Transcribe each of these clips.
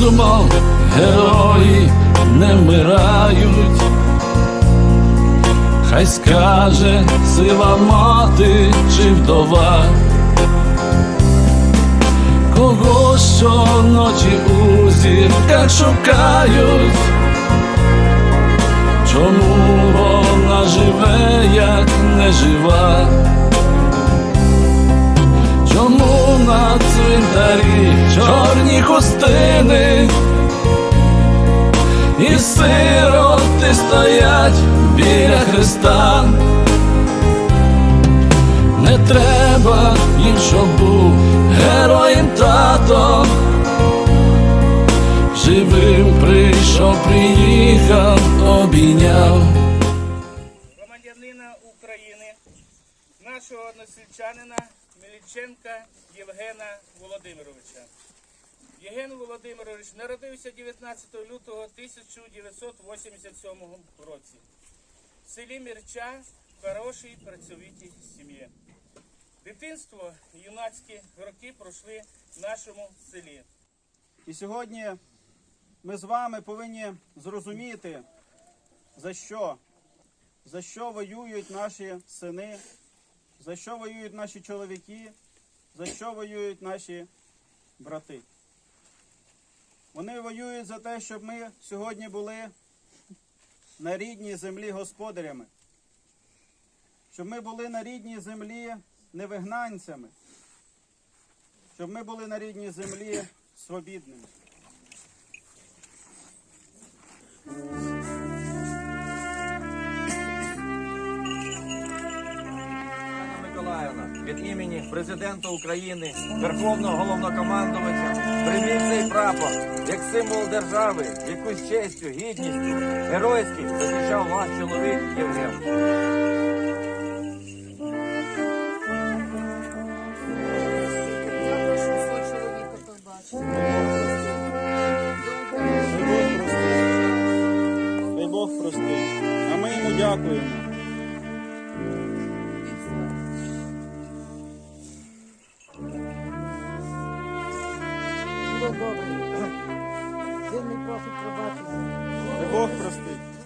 думав, герої не вмирають. Хай скаже сила мати чи вдова, кого щоночі у зірках шукають, чому вона живе, як не жива? Чому на цвинтарі чорні хустини і сироти стоять біля Христа? Не треба їм, щоб був героєм тато. Живим прийшов, приїхав, обійняв. громадянина України, нашого односельчанина Міліченка Євгена Володимировича. Євген Володимирович народився 19 лютого 1987 році в селі Мірча в хорошій працьовитій сім'ї. Дитинство і юнацькі роки пройшли в нашому селі. І сьогодні ми з вами повинні зрозуміти, за що, за що воюють наші сини, за що воюють наші чоловіки, за що воюють наші брати. Вони воюють за те, щоб ми сьогодні були на рідній землі господарями, щоб ми були на рідній землі не вигнанцями, щоб ми були на рідній землі свобідними. Від імені президента України, Верховного головнокомандувача, прийміть цей прапор як символ держави, яку з честю, гідністю, геройськи захищав ваш чоловік Євген. Бог простить. А ми йому дякуємо. Було добре. Він не просить пробачити. Дай Бог простить.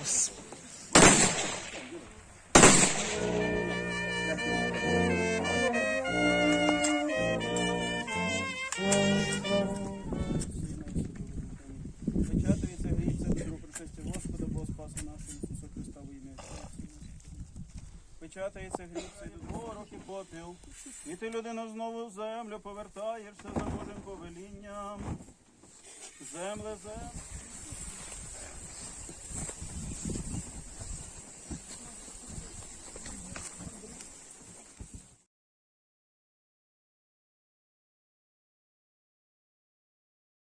Печатається Печатається гріється до двох років попіл. І ти людину знову в землю повертаєшся за Божим повелінням. Земле, земле.